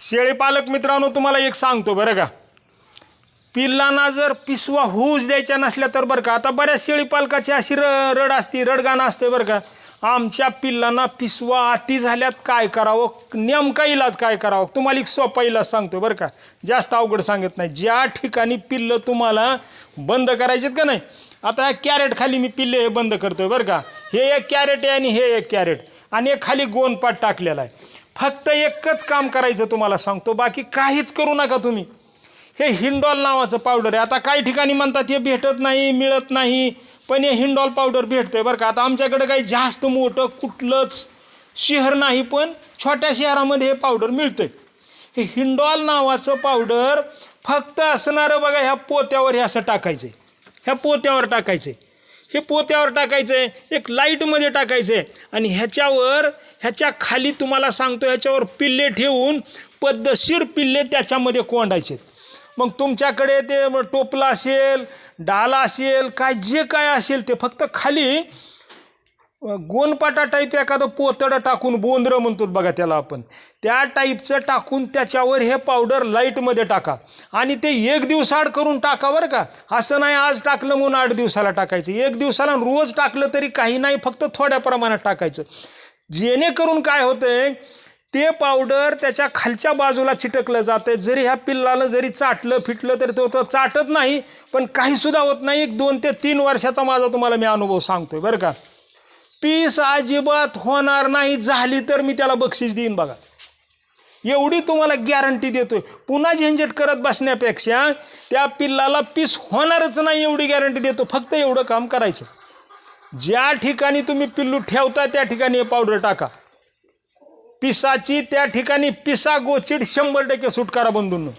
शेळी पालक मित्रांनो तुम्हाला एक सांगतो बरं का. पिल्लांना जर पिसवा होऊच द्यायच्या नसल्या तर बरं का आता बऱ्याच शेळी पालकाची अशी र रड असते रडगाणं असते बरं का. आमच्या पिल्लांना पिसवा अति झाल्यात काय करावं? नेमका इलाज काय करावं? तुम्हाला एक सोपा इलाज सांगतो बरं का. जास्त अवघड सांगत नाही. ज्या ठिकाणी पिल्लं तुम्हाला बंद करायचेत का नाही आता ह्या कॅरेट खाली मी पिल्ले हे बंद करतोय बरं का. हे एक कॅरेट आहे आणि हे एक कॅरेट. आणि एक खाली गोनपाट टाकलेला आहे. फक्त एकच काम करायचं तुम्हाला सांगतो बाकी काहीच करू नका तुम्ही. हे हिंडॉल नावाचं पावडर आहे. आता काही ठिकाणी म्हणतात हे भेटत नाही मिळत नाही. पण हे हिंडॉल पावडर भेटतंय बरं का. आता आमच्याकडे काही जास्त मोठं कुठलंच शहर नाही पण छोट्या शहरामध्ये हे पावडर मिळतंय. हे हिंडॉल नावाचं पावडर फक्त असणारं बघा ह्या पोत्यावर हे असं टाकायचं आहे ह्या पोत्यावर टाकायचं आहे हे पोत्यावर टाकायचं आहे एक लाईटमध्ये टाकायचं आहे आणि ह्याच्यावर ह्याच्या खाली तुम्हाला सांगतो ह्याच्यावर पिल्ले ठेवून पद्धतशीर पिल्ले त्याच्यामध्ये कोंडायचे मग तुमच्याकडे ते टोपला असेल डाल असेल काय जे काय असेल ते फक्त खाली गोनपाटा टाईप एखादं पोतडं टाकून बोंद्र म्हणतो बघा त्याला आपण. त्या टाईपचं टाकून त्याच्यावर हे पावडर लाईटमध्ये टाका. आणि ते एक दिवसाआड करून टाका बरं का. असं नाही आज टाकलं म्हणून आठ दिवसाला टाकायचं. एक दिवसाला रोज टाकलं तरी काही नाही फक्त थोड्या प्रमाणात टाकायचं. जेणेकरून काय होतंय ते पावडर त्याच्या खालच्या बाजूला चिटकलं जातं जरी ह्या पिल्लाला जरी चाटलं फिटलं तरी तो तो चाटत नाही पण काहीसुद्धा होत नाही. एक दोन ते तीन वर्षाचा माझा तुम्हाला मी अनुभव सांगतोय बरं का. पीस अजिबात होणार नाही. झाली तर मी त्याला बक्षीस देईन बघा. एवढी तुम्हाला गॅरंटी देतोय. पुन्हा झंझट करत बसण्यापेक्षा त्या पिल्लाला पीस होणारच नाही एवढी गॅरंटी देतो. फक्त एवढं काम करायचं. ज्या ठिकाणी तुम्ही पिल्लू ठेवता त्या ठिकाणी पावडर टाका. पिसाची त्या ठिकाणी पिसा गोचिड शंभर टक्के सुटकारा बंधूंनो.